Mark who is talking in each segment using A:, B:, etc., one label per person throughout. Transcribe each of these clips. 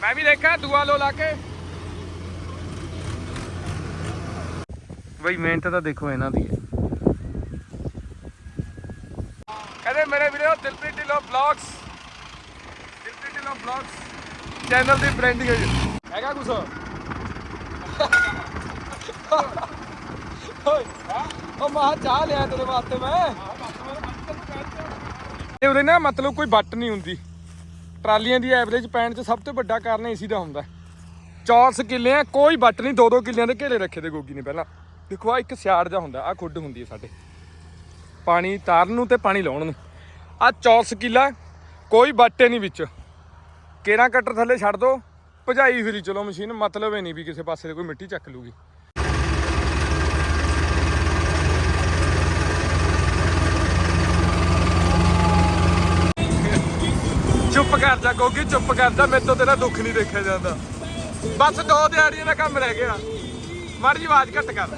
A: ਮੈਂ ਵੀ ਦੇਖਿਆ ਦੂਆ ਲੋ ਲਾ ਕੇ। ਬਈ ਮਿਹਨਤ ਤਾਂ ਦੇਖੋ ਇਹਨਾਂ ਦੀ ਹੈ। ਕਹਿੰਦੇ ਮੇਰੇ video Dilpreet Dhillon blogs Dilpreet Dhillon blogs channel ਦੀ ਬ੍ਰਾਂਡਿੰਗ ਹੈਗਾ। ਕੁਛ? ਓਏ ਉਹ ਮਾਂ ਚਾਹ ਲਿਆ ਤੇਰੇ ਵਾਸਤੇ ਮੈਂ। ਇਹ ਉਰੇ ਨਾ ਮਤਲਬ ਕੋਈ ਬੱਟ ਨਹੀਂ ਹੁੰਦੀ। ਟਰਾਲੀਆਂ ਦੀ ਐਵਰੇਜ ਪੈਣ ਚ ਸਭ ਤੋਂ ਵੱਡਾ ਕਾਰਨ ਏਸੀ ਦਾ ਹੁੰਦਾ ਚੌਰਸ ਕਿੱਲੇ ਆ, ਕੋਈ ਬੱਟ ਨਹੀਂ ਦੋ ਦੋ ਕਿੱਲਿਆਂ ਦੇ ਘੇਰੇ ਰੱਖੇ ਤੇ ਗੋਗੀ ਨੇ ਪਹਿਲਾਂ। ਦੇਖੋ ਆ ਇੱਕ ਸਿਆੜ ਜਾ ਹੁੰਦਾ ਆ ਖੁੱਡ ਹੁੰਦੀ ਹੈ ਸਾਡੇ। ਪਾਣੀ ਤਾਰਨ ਨੂੰ ਤੇ ਪਾਣੀ ਲਾਉਣ ਨੂੰ। ਆ ਚੌਰਸ ਕਿੱਲਾ, ਕੋਈ ਬੱਟੇ ਨਹੀਂ ਵਿੱਚ। ਕੇਰਾ ਕਟਰ ਥੱਲੇ ਛੱਡ ਦੋ, ਭਜਾਈ ਫਿਰੀ, ਚਲੋ ਮਸ਼ੀਨ, ਮਤਲਬ ਇਹ ਨਹੀਂ ਵੀ ਕਿਸੇ ਪਾਸੇ ਤੇ ਕੋਈ ਮਿੱਟੀ ਚੱਕ ਲੂਗੀ। ਚੁੱਪ ਕਰ ਜਾ ਗੋਗੀ, ਚੁੱਪ ਕਰ ਜਾ, ਮੇਰੇ ਤੋਂ ਤੇਰਾ ਦੁੱਖ ਨਹੀਂ ਦੇਖਿਆ ਜਾਂਦਾ। ਬਸ ਦੋ ਦਿਹਾੜੀਆਂ ਦਾ ਕੰਮ ਰਹਿ ਗਿਆ। ਮਾੜੀ ਆਵਾਜ਼ ਘੱਟ ਕਰ।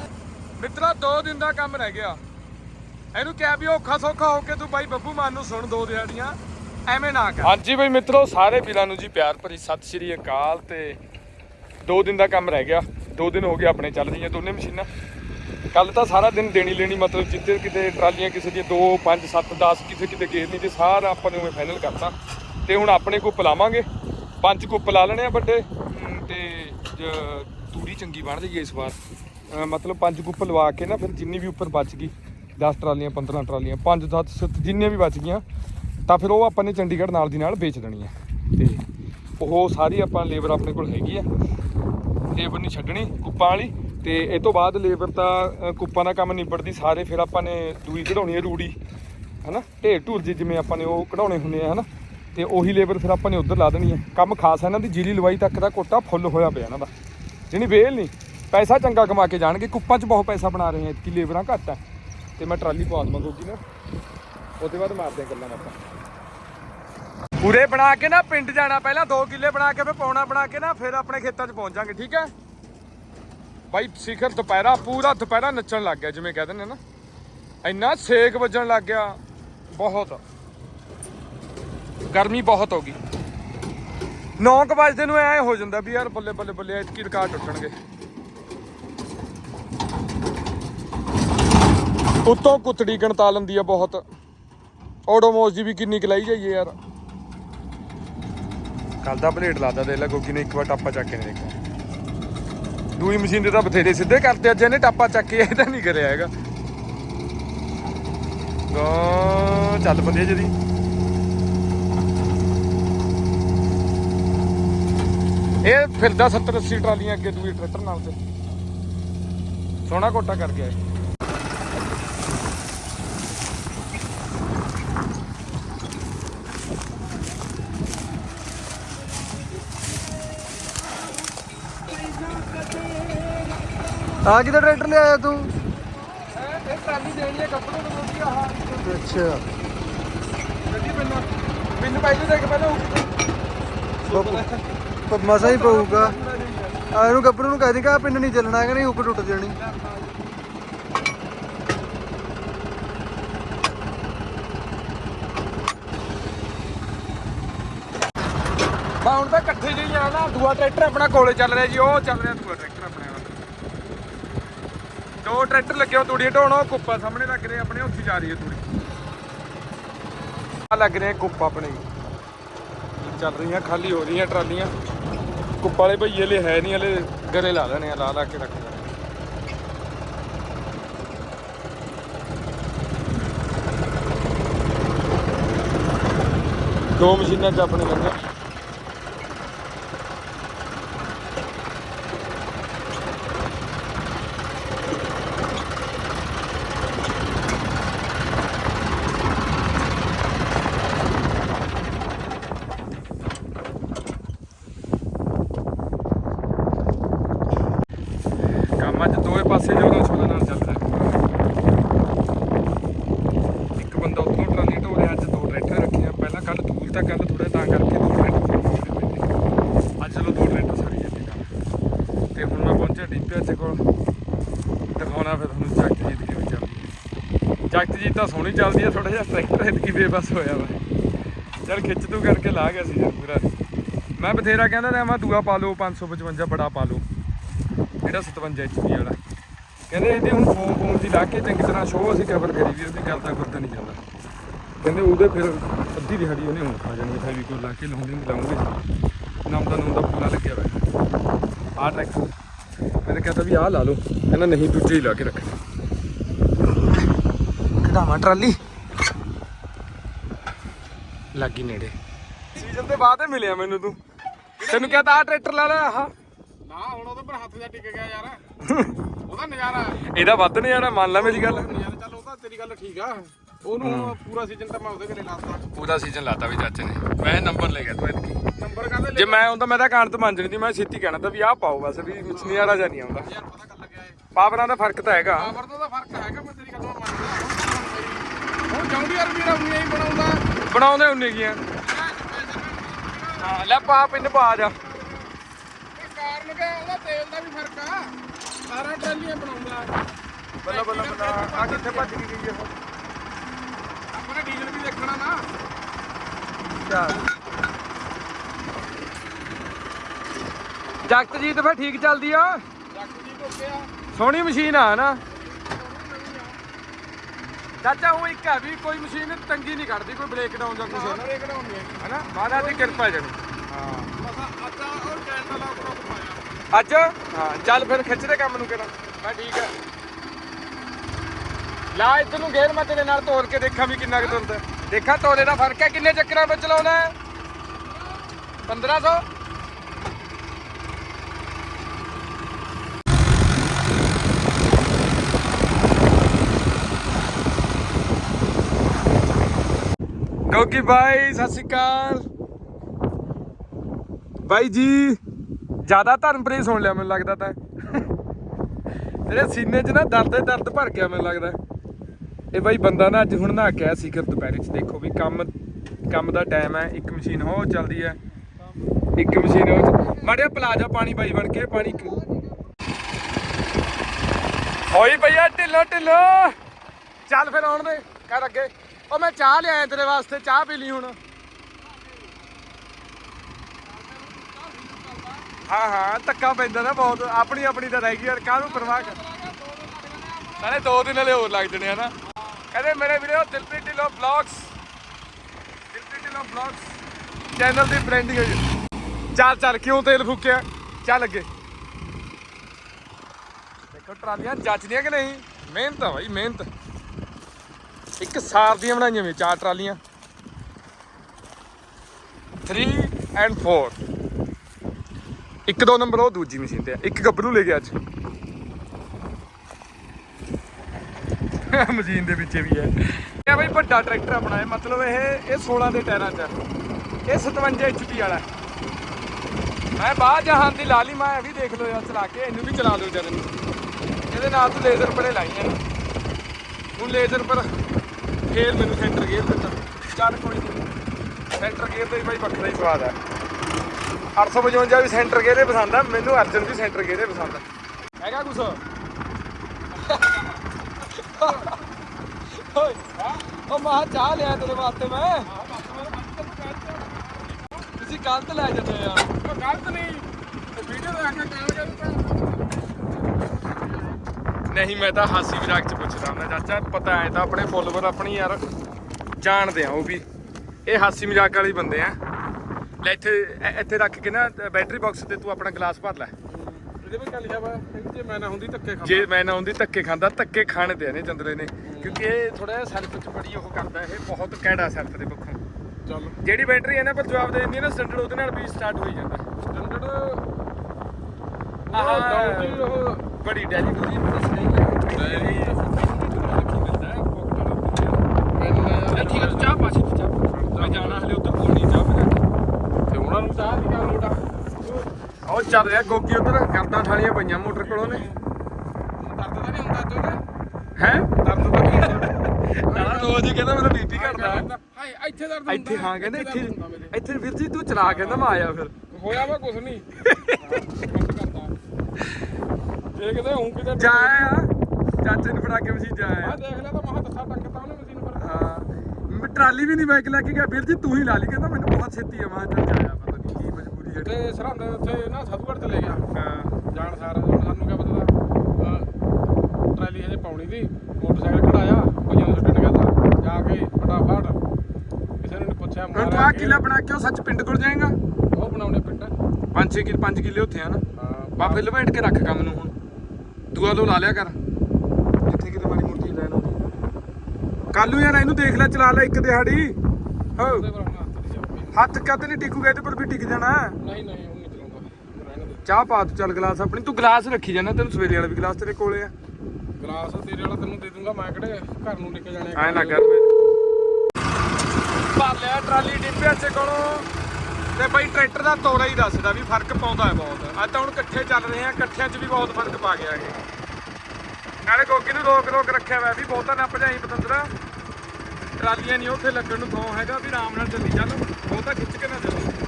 A: ਮਿੱਤਰਾ, ਦੋ ਦਿਨ ਦਾ ਕੰਮ ਰਹਿ ਗਿਆ। ਇਹਨੂੰ ਕਿਹਾ ਵੀ ਔਖਾ ਸੌਖਾ ਹੋ ਕੇ ਤੂੰ ਬਾਈ ਬੱਬੂ ਮਾਨ ਨੂੰ ਸੁਣ ਦੋ ਦਿਹਾੜੀਆਂ। ਐਵੇਂ ਨਾ ਕਰ। ਹਾਂਜੀ ਬਈ ਮਿੱਤਰੋ, ਸਾਰੇ ਵੀਰਾਂ ਨੂੰ ਜੀ ਪਿਆਰ ਭਰੀ ਸਤਿ ਸ਼੍ਰੀ ਅਕਾਲ ਤੇ ਦੋ ਦਿਨ ਦਾ ਕੰਮ ਰਹਿ ਗਿਆ। ਦੋ ਦਿਨ ਹੋ ਗਏ ਆਪਣੇ ਚੱਲ ਰਹੀਆਂ ਦੋਨੇ ਮਸ਼ੀਨਾਂ। ਕੱਲ ਤਾਂ ਸਾਰਾ ਦਿਨ ਦੇਣੀ ਲੈਣੀ, ਮਤਲਬ ਜਿੱਥੇ ਕਿਤੇ ਟਰਾਲੀਆਂ, ਕਿਸੇ ਦੀਆਂ 2 5 7 10 ਕਿਸੇ ਕਿਤੇ ਗੇਰ ਨਹੀਂ ਤੇ ਸਾਰਾ ਆਪਾਂ ਨੇ ਫਾਈਨਲ ਕਰਤਾ। ਤੇ ਹੁਣ ਆਪਣੇ ਕੁੱਪ ਲਾਵਾਂਗੇ ਪੰਜ ਕੁੱਪ ਲਾ ਲੈਣੇ ਆ ਵੱਡੇ। ਅਮ, ਤੇ ਤੂੜੀ ਚੰਗੀ ਬਣ ਰਹੀ ਇਸ ਵਾਰ। ਮਤਲਬ ਪੰਜ ਕੁੱਪ ਲਵਾ ਕੇ ਨਾ ਫਿਰ ਜਿੰਨੀ ਵੀ ਉੱਪਰ ਬਚ ਗਈ 10 ਟਰਾਲੀਆਂ 15 ਟਰਾਲੀਆਂ 5 10 7 ਜਿੰਨੀਆਂ ਵੀ ਬਚ ਗਈਆਂ ਤਾਂ ਫਿਰ ਉਹ ਆਪਾਂ ਨੇ ਚੰਡੀਗੜ੍ਹ ਨਾਲ ਦੀ ਨਾਲ ਵੇਚ ਦੇਣੀ ਹੈ ਤੇ ਉਹ ਸਾਰੀ ਆਪਾਂ ਲੇਬਰ ਆਪਣੇ ਕੋਲ ਹੈਗੀ ਆ। ਲੇਬਰ ਨਹੀਂ ਛੱਡਣੀ ਕੁੱਪਾਂ ਵਾਲੀ। ਤੇ ਇਹ ਤੋਂ ਬਾਅਦ ਲੇਬਰ ਤਾਂ ਕੁੱਪਾਂ ਦਾ ਕੰਮ ਨਿਬੜਦੀ ਸਾਰੇ ਫਿਰ ਆਪਾਂ ਨੇ ਦੂਈ ਕਢਾਉਣੀ ਹੈ ਰੂੜੀ। ਹਨਾ? ਢੇਰ ਢੂਰ ਜੀ ਜਿਵੇਂ ਆਪਾਂ ਨੇ ਉਹ ਕਢਾਉਣੇ ਹੁੰਦੇ ਆ ਹਨਾ? ਤੇ ਉਹੀ ਲੇਬਰ ਫਿਰ ਆਪਾਂ ਨੇ ਉੱਧਰ ਲਾ ਦੇਣੀ ਹੈ। ਕੰਮ ਖਾਸ ਹੈ ਇਹਨਾਂ ਦੀ, ਜੀਰੀ ਲਵਾਈ ਤੱਕ ਦਾ ਕੋਟਾ ਫੁੱਲ ਹੋਇਆ ਪਿਆ ਇਹਨਾਂ ਦਾ। ਜਿਹਨੀ ਵੇਲ ਨਹੀਂ, ਪੈਸਾ ਚੰਗਾ ਕਮਾ ਕੇ ਜਾਣਗੇ, ਕੁੱਪਾਂ 'ਚ ਬਹੁਤ ਪੈਸਾ ਬਣਾ ਰਹੇ ਆ ਇਤਕੀ ਲੇਬਰਾਂ ਘੱਟ ਹੈ। ਤੇ ਮੈਂ ਟਰਾਲੀ ਪਵਾ ਦਵਾਂ ਗੋਗੀ ਨਾ, ਉਹਦੇ ਬਾਅਦ ਮਾਰਦੇ ਗੱਲਾਂ ਆਪਾਂ ਪੂਰੇ ਬਣਾ ਕੇ ਨਾ, ਪਿੰਡ ਜਾਣਾ ਪਹਿਲਾਂ 2 ਕਿੱਲੇ ਬਣਾ ਕੇ ਫਿਰ ਪੌਣਾ ਬਣਾ ਕੇ ਨਾ, ਫਿਰ ਆਪਣੇ ਖੇਤਾਂ 'ਚ ਪਹੁੰਚ ਜਾਾਂਗੇ, ਠੀਕ ਹੈ? ਬਾਈ, ਸਿਖਰ ਦੁਪਹਿਰਾ, ਪੂਰਾ ਦੁਪਹਿਰਾ ਨੱਚਣ ਲੱਗ ਗਿਆ, ਜਿਵੇਂ ਕਹਿੰਦੇ ਨੇ ਨਾ। ਇੰਨਾ ਸੇਕ ਵੱਜਣ ਲੱਗ ਗਿਆ, ਬਹੁਤ। ਗਰਮੀ ਬਹੁਤ ਹੋ ਗਈ। 9 ਵਜੇ ਨੂੰ ਐ ਹੋ ਜਾਂਦਾ ਵੀ ਯਾਰ ਬੱਲੇ ਬੱਲੇ ਬੱਲੇ ਇਤਕੀ ਰਿਕਾਰਡ ਟੁੱਟਣਗੇ। ਉੱਤੋਂ ਕੁੱਤੜੀ ਗਣਤਾ ਲੰਦੀ ਆ ਬਹੁਤ। ਓਡੋਮੋਸ ਦੀ ਵੀ ਕਿੰਨੀ ਕਲਾਈ ਜਾਈਏ ਯਾਰ। ਕੱਲ ਦਾ ਪਲੇਟ ਲਾਦਾ ਦੇ ਲੈ ਗੋਗੀ ਨੇ ਇੱਕ ਵਾਰ ਟਾਪਾ ਚੱਕ ਕੇ ਨਹੀਂ ਦੇਖਿਆ। ਦੂਈ ਮਸ਼ੀਨ ਦੇ ਤਾਂ ਬਥੇਰੇ ਸਿੱਧੇ ਕਰਤੇ ਅੱਜ ਇਹਨੇ ਟਾਪਾ ਚੱਕ ਕੇ ਇਹ ਤਾਂ ਨਹੀਂ ਕਰਿਆ ਹੈਗਾ। ਗੋ ਚੱਲ ਬੰਦੇ ਜਦੀ ਇਹ ਫਿਰਦਾ 70 80 ਟਰਾਲੀਆਂ ਅੱਗੇ ਦੂਈ ਟਰੈਕਟਰ ਨਾਲ ਤੇ। ਸੋਹਣਾ ਕੋਟਾ ਕਰ ਗਿਆ
B: ਆ ਕਿਹਦਾ ਟਰੈਕਟਰ ਲਿਆਇਆ ਤੂੰ?
A: ਇਹ ਟਰਾਲੀ ਦੇਣੀ ਹੈ ਕੱਪੜੇ ਨੂੰ ਮੋਦੀ ਆਹ
B: ਅੱਛਾ।
A: ਗੱਡੀ ਮੈਨੂੰ ਮੈਨੂੰ ਪਹਿਲੇ ਦੇਖ ਪਹਿਲਾਂ
B: ਪ- ਮਸਾ ਹੀ ਪਊਗਾ। ਆ ਇਹਨੂੰ ਕੱਪੜੇ ਨੂੰ ਕਹਿ ਦੇ ਕਿ ਪਿੰਡ ਨਹੀਂ ਚੱਲਣਾ ਕਿ ਹੁੱਕ ਟੁੱਟ ਜਾਣੀ।
A: ਬਾ ਹੁਣ ਤਾਂ ਇਕੱਠੇ ਜਿਹੀ ਜਾਣਾ ਦੂਆ ਟਰੈਕਟਰ ਆਪਣਾ ਕੋਲੇ ਚੱਲ ਰਿਹਾ ਜੀ, ਉਹ ਚੱਲ ਰਿਹਾ ਦੂਆ ਟਰੈਕਟਰ ਆਪਣੇ ਵਾਲਾ। ਦੋ ਟਰੈਕਟਰ ਲੱਗੇ ਹੋ ਤੂੜੀ ਢੋਣ ਉਹ ਕੁੱਪਾ ਸਾਹਮਣੇ ਲੱਗ ਰਹੇ, ਆਪਣੇ ਉੱਥੇ ਜਾ ਰਹੀ ਹੈ ਤੂੜੀ। ਆ ਲੱਗ ਰਹੇ ਕੁੱਪ ਆਪਣੇ। ਚੱਲ ਰਹੀਆਂ, ਖਾਲੀ ਹੋ ਰਹੀਆਂ ਟਰਾਲੀਆਂ। ਕੁੱਪ ਵਾਲੇ ਭਈਏ ਲਈ ਹੈ ਨਹੀਂ, ਹਲੇ ਗਰੇ ਲਾ ਦੇਣੇ ਆ, ਲਾ ਲਾ ਕੇ ਰੱਖ ਲੈਣੇ ਦੋ ਮਸ਼ੀਨਾਂ ਚ ਆਪਣੇ ਲੱਗੀਆਂ ਕੰਮ ਅੱਜ ਦੋਵੇਂ ਪਾਸੇ ਜੋਰਾਂ ਸ਼ੋਰਾਂ ਨਾਲ ਚੱਲ ਰਿਹਾ ਇੱਕ ਬੰਦਾ ਉੱਥੋਂ ਟਰਾਲੀ ਢੋ ਰਿਹਾ ਅੱਜ ਦੋ ਟਰੈਕਟਰ ਰੱਖੇ ਆ ਪਹਿਲਾਂ ਕੱਲ ਦੂਰ ਤਾਂ ਕੱਲ ਥੋੜਾ ਤਾਂ ਕਰਕੇ ਦੋ ਟਰੈਕਟਰ ਢੋਣੇ ਪੈਂਦੇ। ਅੱਜ ਚਲੋ ਦੋ ਟਰੈਕਟਰ ਸਾਰੀ ਜਾਂਦੇ ਕੰਮ ਤੇ ਹੁਣ ਮੈਂ ਕੋਲ। ਦਿਖਾਉਣਾ ਫਿਰ ਤੁਹਾਨੂੰ ਜਗਤ ਜੀ ਦੀ ਕਿਵੇਂ ਚੱਲਦੀ ਹੈ ਜਗਤ ਤਾਂ ਸੋਹਣੀ ਚੱਲਦੀ ਹੈ ਥੋੜਾ ਜਿਹਾ ਟਰੈਕਟਰ ਇਤਕੀ ਬੇਬਸ ਹੋਇਆ ਵਾ। ਚੱਲ ਖਿੱਚ ਤੂੰ ਕਰਕੇ ਲਾ ਗਿਆ ਸੀ ਯਾਰ ਪੂਰਾ। ਮੈਂ ਬਥੇਰਾ ਕਹਿੰਦਾ ਰਿਹਾ, ਮੈਂ ਦੂਆ ਪਾ ਲਓ 555 ਬੜਾ ਪਾ ਲਓ। ਜਿਹੜਾ 57 HP ਵਾਲਾ। ਕਹਿੰਦੇ ਇਹਦੇ ਹੁਣ ਫੋਨ ਫੋਨ ਦੀ ਲਾ ਕੇ ਚੰਗੀ ਤਰ੍ਹਾਂ ਸ਼ੋਅ ਅਸੀਂ ਕਵਰ ਕਰੀ ਵੀ ਉਹਦੀ ਕਰਦਾ ਕਰਦਾ ਨਹੀਂ ਜਾਂਦਾ। ਕਹਿੰਦੇ ਉਹਦੇ ਫਿਰ ਅੱਧੀ ਦਿਹਾੜੀ ਉਹਨੇ ਹੁਣ ਖਾ ਜਾਣੀ ਹੈ ਵੀ ਕੋਈ ਲਾ ਕੇ ਲਾਉਂਦੇ ਨਹੀਂ ਲਾਉਂਗੇ ਨਾਮ ਦਾ ਨਾਮ ਦਾ ਪੂਰਾ ਲੱਗਿਆ ਹੋਇਆ। ਆਹ ਟਰੈਕਟਰ ਮੈंने ਕਹਤਾ ਵੀ ਆਹ ਲਾ ਲਓ। ਕਹਿੰਦਾ ਨਹੀਂ ਦੂਜੇ ਹੀ ਲਾ ਕੇ ਰੱਖਣਾ। ਕਢਾਵਾਂ ਟਰਾਲੀ। ਲੱਗੀ ਨੇੜੇ। ਸੀਜ਼ਨ ਦੇ ਬਾਅਦ ਹੀ ਮਿਲਿਆ ਮੈਨੂੰ ਤੂੰ। ਤੈਨੂੰ ਕਹਤਾ ਆਹ ਟਰੈਕਟਰ ਲਾ ਲੈ ਆਹ।
C: ਨਾ ਹੁਣ ਉਹਦੇ ਪਰ ਹੱਥ ਜਾ ਟਿਕ ਗਿਆ ਯਾਰ। ਉਹਦਾ ਨਜ਼ਾਰਾ।
A: ਇਹਦਾ ਵੱਧ ਨਹੀਂ ਯਾਰ ਮੰਨ ਲੈ ਮੇਰੀ ਗੱਲ।
C: ਨਜ਼ਾਰਾ ਚੱਲ ਉਹ ਤਾਂ ਤੇਰੀ ਗੱਲ ਠੀਕ ਆ। ਉਹਨੂੰ ਪੂਰਾ ਸੀਜ਼ਨ ਤਾਂ ਮੈਂ ਉਹਦੇ ਘਰੇ ਲਾਤਾ।
A: ਪੂਰਾ ਸੀਜ਼ਨ ਲਾਤਾ ਵੀ ਚਾਚੇ ਨੇ। ਮੈਂ ਨੰਬਰ ਲੈ ਗਿਆ ਤੂੰ ਐਤਕੀ।
C: ਨੰਬਰ ਕਾਹਦੇ
A: ਜੇ ਮੈਂ ਹੁੰਦਾ ਮੈਂ ਤਾਂ ਕਾਣ ਤੋਂ ਮੰਜਣੀ ਦੀ ਮੈਂ ਛੇਤੀ ਕਹਿਣਾ ਤਾਂ ਵੀ ਆਹ ਪਾਓ ਬਸ ਵੀ ਨਜ਼ਾਰਾ ਜਾਂ ਨਹੀਂ ਆਉਂਦਾ।
C: ਯਾਰ ਪਤਾ ਕਰ ਲੱਗਿਆ ਏ
A: ਪਾਵਰਾਂ ਦਾ ਫ਼ਰਕ ਤਾਂ ਹੈਗਾ।
C: ਪਾਵਰ ਦਾ ਤਾਂ ਫ਼ਰਕ ਹੈਗਾ ਮੈਂ ਤੇਰੀ ਗੱਲ ਨੂੰ ਮੰਨਦਾ। ਹੁਣ ਜੌਂਡੀ ਯਾਰ ਵੀਰਾ ਉਨੀ ਹੀ ਬਣਾਉਂਦਾ।
A: ਬਣਾਉਂਦੇ ਹੁੰਨੇ ਗੀਆਂ ਹਾਂ ਲੈ ਪਾ ਪਿੰਡ ਪਾ ਜਾ।
C: ਇਹ ਕਾਰਨ ਕਿ ਉਹਦਾ ਤੇਲ ਦਾ ਵੀ ਫ਼ਰਕ ਆ। ਸਾਰਾ ਟਰਾਲੀਆਂ ਬਣਾਉਂਦਾ।
A: ਬੱਲਾ ਬੱਲਾ ਬੱਲਾ ਆ ਕਿੱਥੇ ਭੱਜ ਗਈ ਗਈ ਉਹ
C: ਆਪਾਂ ਨੇ ਡੀਜ਼ਲ ਵੀ ਦੇਖਣਾ ਨਾ
A: ਜਗਤ ਜੀ ਤਾਂ ਫਿਰ ਠੀਕ ਚੱਲਦੀ ਆ? ਸੋਹਣੀ ਮਸ਼ੀਨ ਆ ਨਾ ਚਾਚਾ ਉਹ ਇੱਕ ਹੈ ਵੀ ਕੋਈ ਮਸ਼ੀਨ ਤੰਗੀ ਨਹੀਂ ਕੱਢਦੀ ਕੋਈ ਬ੍ਰੇਕ ਡਾਊਨ ਜਾਂ
C: ਕਢਾਉਂਦੇ ਆ
A: ਹੈਨਾ? ਮਾਦਾ ਦੀ ਕਿਰਪਾ ਹੈ ਜਣੀ।
C: ਹਾਂ। ਬਸ ਅੱਛਾ ਉਹ ਟੈਂਟ ਲਾ ਕੇ ਪਾਇਆ
A: ਅੱਜ? ਹਾਂ ਚੱਲ ਫਿਰ ਖਿੱਚ ਦੇ ਕੰਮ ਨੂੰ ਕਿਹੜਾ। ਮੈਂ ਠੀਕ ਆ। ਲਾ ਇੱਧਰ ਨੂੰ ਗੇਰ ਮੈਂ ਤੇਰੇ ਨਾਲ ਤੋੜ ਕੇ ਦੇਖਾਂ ਵੀ ਕਿੰਨਾ ਕੁ ਤੁਰਦਾ ਦੇਖਾ ਤੋਲੇ ਦਾ ਫ਼ਰਕ ਹੈ, ਕਿੰਨੇ ਚੱਕਰਾਂ ਵਿੱਚ ਚਲਾਉਣਾ ਹੈ? 1500 ਕਿਉਂਕਿ ਬਾਈ, ਸਤਿ ਸ਼੍ਰੀ ਅਕਾਲ। ਬਾਈ ਜੀ, ਜ਼ਿਆਦਾ ਧਰਮਪ੍ਰੀਤ ਸੁਣ ਲਿਆ ਮੈਨੂੰ ਲੱਗਦਾ ਤਾਂ। ਤੇਰੇ ਸੀਨੇ 'ਚ ਨਾ ਦਰਦ ਹੀ ਦਰਦ ਭਰ ਗਿਆ ਮੈਨੂੰ ਲੱਗਦਾ। ਇਹ ਬਾਈ ਬੰਦਾ ਨਾ ਅੱਜ ਹੁਣ ਨਾ ਕੇ ਆਇਆ ਸੀ ਕਰ ਦੁਪਹਿਰੇ 'ਚ, ਦੇਖੋ ਵੀ ਕੰਮ ਕੰਮ ਦਾ ਟਾਈਮ ਹੈ, ਇੱਕ ਮਸ਼ੀਨ ਹੋ ਚੱਲਦੀ ਹੈ। ਇੱਕ ਮਸ਼ੀਨ ਹੋ ਮਾੜਿਆ ਪਲਾਜਾ ਪਾਣੀ ਬਾਈ ਬਣ ਕੇ, ਪਾਣੀ ਹੋਈ ਭਈਆ ਢਿੱਲੋ ਢਿੱਲੋ। ਚੱਲ ਫਿਰ ਆਉਣ ਦੇ, ਕਰ ਅੱਗੇ। ਉਹ ਮੈਂ ਚਾਹ ਲਿਆਇਆ ਤੇਰੇ ਵਾਸਤੇ, ਚਾਹ ਪੀ ਲਈ ਹੁਣ। ਹਾਂ ਹਾਂ, ਧੱਕਾ ਪੈਂਦਾ ਨਾ ਬਹੁਤ। ਆਪਣੀ ਆਪਣੀ ਤਾਂ ਰਹਿ ਗਈ ਯਾਰ, ਕਾਹਨੂੰ ਪਰਵਾਹ ਕਰ ਨਾਲੇ ਦੋ ਦਿਨ ਹਲੇ ਹੋਰ ਲੱਗ ਜਣੇ ਆ ਕਹਿੰਦੇ ਮੇਰੇ video Dilpreet Dhillon blogs Dilpreet Dhillon blogs channel ਦੀ ਬ੍ਰਾਂਡਿੰਗ ਹੋਈ ਚੱਲ ਚੱਲ, ਕਿਉਂ ਤੇਲ ਫੂਕਿਆ? ਚੱਲ ਅੱਗੇ। ਦੇਖੋ ਟਰਾਲੀਆਂ ਜੱਜਦੀਆਂ ਕਿ ਨਹੀਂ? ਮਿਹਨਤ ਆ ਬਾਈ, ਮਿਹਨਤ। ਇੱਕ ਸਾਰ ਦੀਆਂ ਬਣਾਈਆਂ ਵੀ ਚਾਰ ਟਰਾਲੀਆਂ। 3 ਐਂਡ 4 ਇੱਕ ਦੋ ਨੰਬਰ ਉਹ ਦੂਜੀ ਮਸ਼ੀਨ ਤੇ ਆ। ਇੱਕ ਗੱਭਰੂ ਲੈ ਗਿਆ ਅੱਜ। ਮਸ਼ੀਨ ਦੇ ਵਿੱਚ ਵੀ ਹੈ। ਇਹ ਬਈ ਵੱਡਾ ਟਰੈਕਟਰ ਆਪਣਾ ਹੈ, ਮਤਲਬ ਇਹ ਇਹ 16 ਦੇ ਟਾਇਰਾਂ 'ਚ ਹੈ। ਇਹ 57 HP ਵਾਲਾ ਮੈਂ ਬਾਹਰ ਜਹਾਨ ਦੀ ਲਾ ਲਈ ਮੈਂ ਇਹ ਵੀ ਦੇਖ ਲਓ ਯਾਰ, ਚਲਾ ਕੇ ਇਹਨੂੰ ਵੀ ਚਲਾ ਦਿਓ ਜਦ ਨੂੰ ਇਹਦੇ ਨਾਲ ਤੂੰ ਲੇਜ਼ਰ ਪਰੇ ਲਾਈਆਂ ਨੇ। ਹੁਣ ਲੇਜ਼ਰ ਪਰ ਫੇਰ ਮੈਨੂੰ ਸੈਂਟਰ ਗੇਅਰ ਦਿੱਤਾ ਚੱਲ। ਕੋਈ ਨਹੀਂ ਸੈਂਟਰ ਗੇਅਰ ਦਾ ਹੀ ਬਾਈ ਵੱਖਰਾ ਹੀ ਸਵਾਦ ਹੈ। 855 ਵੀ ਸੈਂਟਰ ਗੇਅਰ ਹੀ ਪਸੰਦ ਆ, ਮੈਨੂੰ ਅਰਜਨ ਵੀ ਸੈਂਟਰ ਗੇਅਰ ਦੇ ਪਸੰਦ ਆ। ਹੈਗਾ ਕੁਛ? ਉਹ ਮਾਂ ਚਾਹ ਲਿਆ ਤੇਰੇ ਵਾਸਤੇ ਮੈਂ। ਤੁਸੀਂ ਗਲਤ ਲੈ ਜਾਂਦੇ
C: ਉਹ ਗਲਤ ਨਹੀਂ। ਵੀਡੀਓ ਦੇ ਆਖਿਆ ਕਹਾਂਗੇ
A: ਨਹੀਂ ਮੈਂ ਤਾਂ ਹਾਸੀ ਮਜ਼ਾਕ ਚ ਪੁੱਛਦਾ ਮੈਂ ਚਾਚਾ ਪਤਾ ਐ ਤਾਂ ਆਪਣੇ ਫੋਲੋਵਰ ਆਪਣੀ ਯਾਰ। ਜਾਣਦੇ ਆ ਉਹ ਵੀ। ਇਹ ਹਾਸੀ ਮਜ਼ਾਕ ਵਾਲੇ ਹੀ ਬੰਦੇ ਆ। ਲੈ ਇੱਥੇ ਇ- ਇੱਥੇ ਰੱਖ ਕੇ ਨਾ ਬੈਟਰੀ ਬਾਕਸ ਤੇ ਤੂੰ ਆਪਣਾ ਗਲਾਸ ਭਰ ਲੈ।
C: ਇਹਦੇ ਵਿੱਚ ਜੇ ਮੈਂ ਨਾ ਹੁੰਦੀ ਧੱਕੇ ਖਾਂਦਾ।
A: ਜੇ ਮੈਂ ਨਾ ਹੁੰਦੀ ਧੱਕੇ ਖਾਂਦਾ ਧੱਕੇ ਖਾਣੇ ਤੇ ਨੇ ਚੰਦਰੇ ਨੇ। ਕਿਉਂਕਿ ਇਹ ਥੋੜਾ ਜਿਹਾ ਸਰਫ ਚ ਬੜੀ ਉਹ ਕਰਦਾ ਇਹ ਬਹੁਤ ਕੈੜਾ ਸਰਫ ਦੇ ਪੱਖੋਂ।
C: ਚੱਲ।
A: ਜਿਹੜੀ ਬੈਟਰੀ ਇਹਨਾਂ ਪਰ ਜਵਾਬ ਦੇ ਦਿੰਦੀ ਹੈ ਨਾ ਸਟੈਂਡਰਡ ਉਹਦੇ ਨਾਲ ਵੀ ਸਟਾਰਟ ਹੋਈ ਜਾਂਦਾ।
C: ਸਟੈਂਡਰਡ
A: ਆਹ।
C: ਡਾਊਨ ਦੀ ਉਹ
A: ਬੜੀ ਡੈਲੀ ਦੂਰੀ ਬੜੀ ਸਹੀ ਹੈ
C: ਡੈਲੀ
A: ਚੱਲ ਠੀਕ ਹੈ ਤੂੰ ਚਾਹ ਪਾਸੀ ਤੂੰ ਚਾਹ ਮੈਂ ਜਾਣਾ ਹਲੇ ਉੱਧਰ ਕੋਲ ਨਹੀਂ ਚਾਹ ਪੀਣਾ
C: ਤੇ ਉਹਨਾਂ ਨੂੰ ਚਾਹ ਦੀ ਗੱਲ ਲੋਟਾ
A: ਉਹ ਚੱਲ ਰਿਹਾ ਗੋਗੀ ਉਧਰ। ਕਰਦਾਂ ਠਾਲੀਆਂ ਪਈਆਂ ਮੋਟਰ ਕੋਲੋਂ ਨੇ।
C: ਦਰਦ ਤਾਂ ਨਹੀਂ ਹੁੰਦਾ ਤੂੰ?
A: ਹੈ?
C: ਦਰਦ ਤਾਂ ਨਹੀਂ ਹੁੰਦਾ?
A: ਨਾ ਰੋਜ਼ ਹੀ ਕਹਿੰਦਾ ਮੇਰਾ ਬੀਪੀ ਘਟਦਾ।
C: ਹਾਏ ਇੱਥੇ ਦਰਦ ਹੁੰਦਾ
A: ਇੱਥੇ ਹਾਂ ਕਹਿੰਦੇ ਇੱਥੇ
C: ਦਰਦ ਹੁੰਦਾ ਮੇਰੇ।
A: ਇੱਥੇ ਵੀਰ ਜੀ ਤੂੰ ਚਲਾ ਕਹਿੰਦਾ ਮੈਂ ਆਇਆ ਫਿਰ।
C: ਹੋਇਆ ਵਾ ਕੁਛ ਨਹੀਂ। ਦੇਖਦੇ ਹੂੰ ਕਿਤੇ
A: ਜਾ ਆ ਚਾਚੇ ਨੂੰ ਫੜਾ ਕੇ ਮਸੀਂ ਜਾ
C: ਆ
A: ਆ
C: ਦੇਖ ਲਿਆ ਤਾਂ ਮਹਾ ਦੱਸਾ ਟੰਗਤਾ ਉਹਨੇ ਮਸ਼ੀਨ ਪਰ
A: ਹਾਂ। ਮੈਂ ਟਰਾਲੀ ਵੀ ਨਹੀਂ ਬਾਈਕ ਲੈ ਕੇ ਗਿਆ। ਵੀਰ ਜੀ ਤੂੰ ਹੀ ਲਾ ਲਈ ਕਹਿੰਦਾ ਮੈਨੂੰ ਬਹੁਤ ਛੇਤੀ ਆ। ਮੈਂ ਕਿਹਾ ਚੱਲ ਜਾਇਆ ਪਤਾ ਨਹੀਂ ਕੀ ਮਜਬੂਰੀ
C: ਉੱਥੇ ਸਰਹੰਦ ਉੱਥੇ ਨਾ ਸਾਧੂਗੜ ਤੇ ਲੈ ਗਿਆ।
A: ਹਾਂ।
C: ਜਾਣ ਸਾਰ ਹੁਣ ਸਾਨੂੰ ਕਿਆ ਪਤਾ ਤਾ, ਅਹ, ਟਰਾਲੀ ਹਜੇ ਪਾਉਣੀ ਦੀ ਮੋਟਰਸਾਈਕਲ ਖੜਾਇਆ ਭਈਆਂ ਨੂੰ ਛੱਡਣ ਗਿਆ ਤਾ। ਜਾ ਕੇ ਫਟਾਫਟ ਕਿਸੇ ਨੂੰ ਪੁੱਛਿਆ
A: ਹੁਣ ਤੂੰ ਆ ਕਿੱਲਾ ਬਣਾ ਕੇ ਉਹ ਸੱਚ ਪਿੰਡ ਕੋਲ ਜਾਏਗਾ?
C: ਉਹ ਬਣਾਉਣੇ ਪਿੰਡ।
A: 5-6 ਕਿੱਲੇ 5 ਕਿੱਲੇ ਉੱਥੇ ਆ ਨਾ।
C: ਹਾਂ
A: ਬਾ ਫਿਰ ਲਪੇਟ ਕੇ ਰੱਖ ਕੰਮ ਨੂੰ ਹੁਣ। ਦੂਆ ਲੋ ਲਾ ਲਿਆ ਕਰ। ਜਿੱਥੇ ਕਿਤੇ ਮਾੜੀ ਮੋਟੀ ਲੈਣ ਆਉਂਦੀ ਕੱਲ ਨੂੰ ਯਾਰ ਇਹਨੂੰ ਦੇਖ ਲੈ ਚਲਾ ਲੈ ਇੱਕ ਦਿਹਾੜੀ। ਹੋ ਹੱਥ ਕਦ ਨਹੀਂ ਟਿਕੂਗਾ ਇਹਦੇ ਪਰ ਵੀ ਟਿਕ ਜਾਣਾ।
C: ਨਹੀਂ ਨਹੀਂ ਉਹ ਨਹੀਂ ਚਲਾਉਂਦਾ ਰਹਿਣ ਦੇ
A: ਚਾਹ ਪਾ ਤੂੰ ਚੱਲ ਗਲਾਸ ਆਪਣੀ। ਤੂੰ ਗਲਾਸ ਰੱਖੀ ਜਾਣਾ ਤੈਨੂੰ ਸਵੇਰੇ ਵਾਲਾ ਵੀ ਗਲਾਸ ਤੇਰੇ ਕੋਲੇ ਆ।
C: ਗਲਾਸ ਤੇਰੇ ਵਾਲਾ ਤੈਨੂੰ ਦੇ ਦੂੰਗਾ ਮੈਂ ਕਿਹੜੇ ਘਰ ਨੂੰ ਲੈ ਕੇ ਜਾਣੇ
A: ਐ ਨਾ ਕਰ ਭਰ ਲਿਆ ਟਰਾਲੀ ਡਿੱਬੇ ਚ ਕੋਲੋਂ। ਤੇ ਬਈ ਟਰੈਕਟਰ ਦਾ ਤੋੜਾ ਹੀ ਦੱਸਦਾ ਵੀ ਫ਼ਰਕ ਪਾਉਂਦਾ ਹੈ ਬਹੁਤ। ਅੱਜ ਤਾਂ ਹੁਣ ਇਕੱਠੇ ਚੱਲ ਰਹੇ ਆ ਇਕੱਠਿਆਂ 'ਚ ਵੀ ਬਹੁਤ ਫ਼ਰਕ ਪਾ ਗਿਆ ਇਹ। ਨਾਲੇ ਗੋਗੀ ਨੂੰ ਰੋਕ ਰੋਕ ਰੱਖਿਆ ਹੋਇਆ ਵੀ ਬਹੁਤਾ ਨਾ ਭਜਾਈ ਪਤੰਦਰਾ। ਟਰਾਲੀਆਂ ਨਹੀਂ ਉੱਥੇ ਲੱਗਣ ਨੂੰ ਥੋਂ ਹੈਗਾ ਵੀ ਆਰਾਮ ਨਾਲ ਚੱਲੀ ਚੱਲ। ਬਹੁਤਾ ਖਿੱਚ ਕੇ ਨਾ ਚੱਲੋ।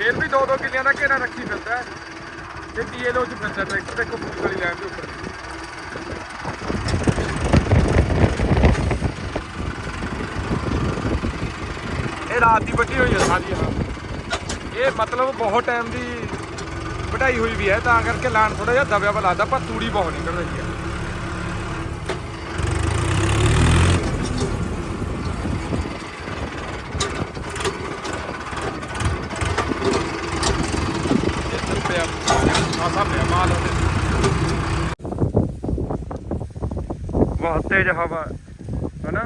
A: ਫਿਰ ਵੀ ਦੋ ਦੋ ਕਿੱਲਿਆਂ ਦਾ ਘੇਰਾ ਰੱਖੀ ਫਿਰਦਾ ਹੈ। ਤੇ ਟੀਏਲਓ ਚ ਫਿਰਦਾ ਟਰੈਕਟਰ ਦੇਖੋ ਫੁੱਲ ਵਾਲੀ ਲੈਣ ਦੇ ਉੱਪਰ। ਇਹ ਰਾਤ ਦੀ ਵੱਡੀ ਹੋਈ ਹੈ ਸਾਰੀ ਹਾਂ ਇਹ ਮਤਲਬ ਬਹੁਤ ਟਾਈਮ ਦੀ ਵਢਾਈ ਹੋਈ ਵੀ ਹੈ, ਤਾਂ ਕਰਕੇ ਲਾਣ ਥੋੜਾ ਜਿਹਾ ਦਬਿਆ ਵਾ ਲੱਗਦਾ, ਪਰ ਤੂੜੀ ਬਹੁਤ ਨਿਕਲ ਰਹੀ ਹੈ ਇੱਧਰ ਪਿਆ ਆਸਾ ਪਿਆ ਮਾਲ ਉਹਦੇ बहुत तेज हवा है ना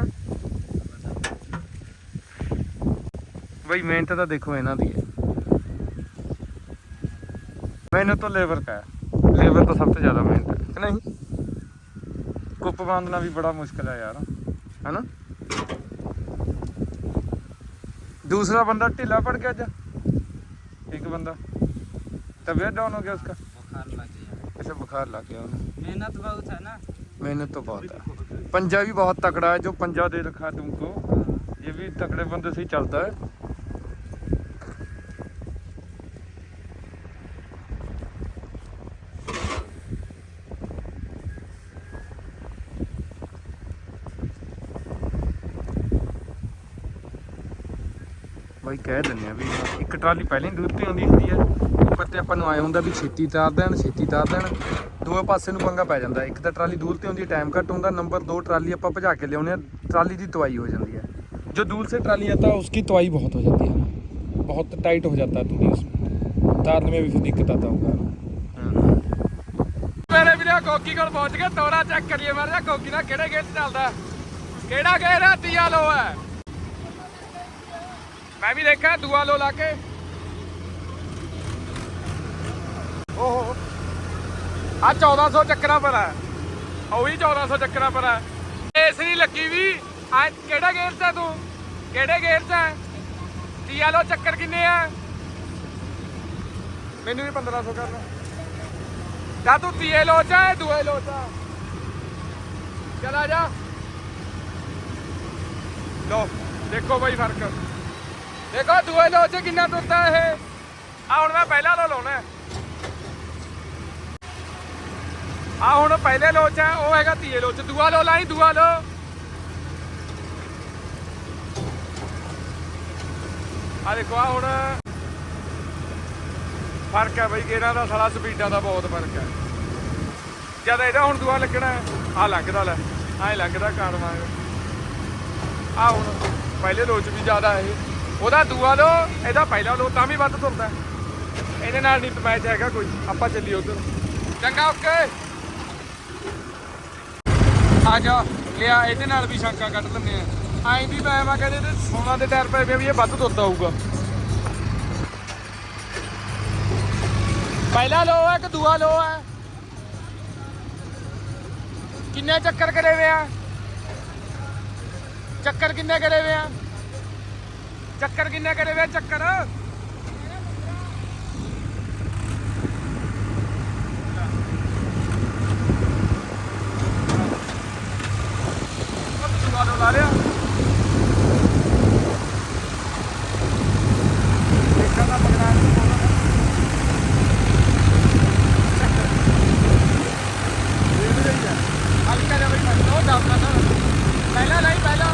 A: भाई मेहनत तो देखो इन्हों की मेहनत तो लेबर का है लेबर तो सबसे ज़्यादा मेहनत है नहीं कुप बांधना भी बड़ा मुश्किल है यार है ना दूसरा बंदा ढीला पड़ गया जा एक बंदा तबीयत डाउन हो गया उसका
D: बुखार लग गया
A: अच्छा बुखार लग गया
D: मेहनत बहुत है ना
A: मेहनत तो बहुत है पंजा भी बहुत तगड़ा है जो पंजा दे रखा है तुमको ये भी तगड़े बंदे से ही चलता है ਬਾਈ ਕਹਿ ਦਿੰਦੇ ਆ ਵੀ ਇੱਕ ਟਰਾਲੀ ਪਹਿਲਾਂ ਹੀ ਦੂਰ ਤੇ ਆਉਂਦੀ ਹੁੰਦੀ ਹੈ ਉੱਪਰ ਤੇ ਆਪਾਂ ਨੂੰ ਆਏ ਹੁੰਦਾ ਵੀ ਛੇਤੀ ਤਾਰ ਦੇਣ ਛੇਤੀ ਤਾਰ ਦੇਣ ਦੋਵੇਂ ਪਾਸੇ ਨੂੰ ਪੰਗਾ ਪੈ ਜਾਂਦਾ ਇੱਕ ਤਾਂ ਟਰਾਲੀ ਦੂਰ ਤੇ ਆਉਂਦੀ ਟਾਈਮ ਘੱਟ ਹੁੰਦਾ ਨੰਬਰ 2 ਟਰਾਲੀ ਆਪਾਂ ਭਜਾ ਕੇ ਲਿਆਉਂਦੇ ਆ ਟਰਾਲੀ ਦੀ ਤਵਾਈ ਹੋ ਜਾਂਦੀ ਹੈ जो दूर से ट्राली आता है उसकी तवाई बहुत हो जाती है बहुत टाइट हो जाता है तूड़ी उसमें तारने में भी फिर दिक्कत आता होगा ਮੇਰੇ ਵੀਰੇ ਕੋਕੀ ਕੋਲ ਪਹੁੰਚ ਗਏ ਤੋਰਾ ਚੈੱਕ ਕਰੀਏ ਮਾਰ ਜਾ ਕੋਕੀ ਦਾ ਕਿਹੜੇ ਗੇਟ ਚੱਲਦਾ ਕਿਹੜਾ ਗੇਰ ਹੈ ਤੀਆ ਲੋ ਹੈ ਮੈਂ ਵੀ ਦੇਖਿਆ ਦੂਆ ਲੋ ਲਾ ਕੇ ਓਹੋ ਆ 1400 ਚੱਕਰਾਂ ਪਰ ਹੈ। ਉਹ ਵੀ 1400 ਚੱਕਰਾਂ ਪਰ ਹੈ। ਇਸ ਨਹੀਂ ਲੱਗੀ ਵੀ। ਆ ਕਿਹੜਾ ਗੇਰ 'ਚ ਹੈ ਤੂੰ? ਕਿਹੜੇ ਗੇਰ 'ਚ ਹੈ ਤੀਆ ਲੋ ਚੱਕਰ ਕਿੰਨੇ ਆ? ਮੈਨੂੰ ਵੀ 1500 ਕਰਨਾ ਜਾਂ ਤੂੰ ਤੀਏ ਲੋ 'ਚ ਹੈ ਦੂਏ ਲੋ 'ਚ ਹੈ ਚਲ ਜਾ। ਲੋ ਦੇਖੋ ਬਈ ਫ਼ਰਕ। ਦੇਖੋ ਦੂਏ ਲੋ 'ਚ ਕਿੰਨਾ ਤੁਰਦਾ ਇਹ। ਆ ਹੁਣ ਮੈਂ ਪਹਿਲਾ ਲੋ ਲਾਉਣਾ ਹੈ। ਆ ਹੁਣ ਪਹਿਲੇ ਲੋਚ 'ਚ ਹੈ, ਉਹ ਹੈਗਾ ਤੀਏ ਲੋਚ। 'ਚ ਦੂਆ ਲੋ ਲਾਈ, ਦੂਆ ਲੋ। ਆ ਦੇਖੋ, ਆ ਹੁਣ ਫ਼ਰਕ ਹੈ ਬਈ, ਇਹਨਾਂ ਦਾ ਸਾਲਾ ਸਪੀਡਾਂ ਦਾ ਬਹੁਤ ਫ਼ਰਕ ਹੈ। ਜਦ ਇਹਦਾ ਹੁਣ ਦੂਆ ਲੱਗਣਾ ਆ ਲੱਗਦਾ ਲੈ ਐ ਲੱਗਦਾ ਕਾਰ ਵਾਂਗ। ਆ ਹੁਣ ਪਹਿਲੇ ਲੋਚ ਵੀ ਜ਼ਿਆਦਾ ਇਹ। ਉਹਦਾ ਦੂਆ ਲੋ, ਇਹਦਾ ਪਹਿਲਾ ਲੋ ਤਾਂ ਵੀ ਵੱਧ ਤੁਰਦਾ ਇਹਦੇ ਨਾਲ ਨਹੀਂ ਮੈਚ ਹੈਗਾ ਕੋਈ, ਆਪਾਂ ਚੱਲੀਏ ਉਧਰ। ਚੰਗਾ ਓਕੇ ਆ ਜਾ ਲਿਆ, ਇਹਦੇ ਨਾਲ ਵੀ ਸ਼ੰਕਾ ਕੱਢ ਲੈਂਦੇ ਆ। ਐਂ ਵੀ ਮੈਂ ਮੈਂ ਕਹਿੰਦੇ ਤੇ ਸੋਨਾ ਦੇ ਟਾਇਰ ਪਏ ਵੀ ਇਹ ਵੱਧ ਤੁਰਦਾ ਹੋਊਗਾ ਪਹਿਲਾ ਲੋ ਹੈ ਕਿ ਦੂਆ ਲੋ ਹੈ ਕਿੰਨੇ ਚੱਕਰ ਕਰੇ ਵੇ ਆ? ਚੱਕਰ ਕਿੰਨੇ ਕਰੇ ਵੇ ਆ? ਚੱਕਰ ਕਿੰਨੇ ਕਰੇ ਵੇ ਚੱਕਰ ਉਹ ਦੂਆ ਲੋ ਲਾ ਲਿਆ ਦੇਖਾਂ ਦਾ ਪਕੜਾ ਨਹੀਂ ਹਲਕਾ ਜਿਹਾ ਬਈ ਮੈਂ ਉਹ ਦੱਸਦਾ ਨਾ ਪਹਿਲਾਂ ਨਹੀਂ ਪਹਿਲਾਂ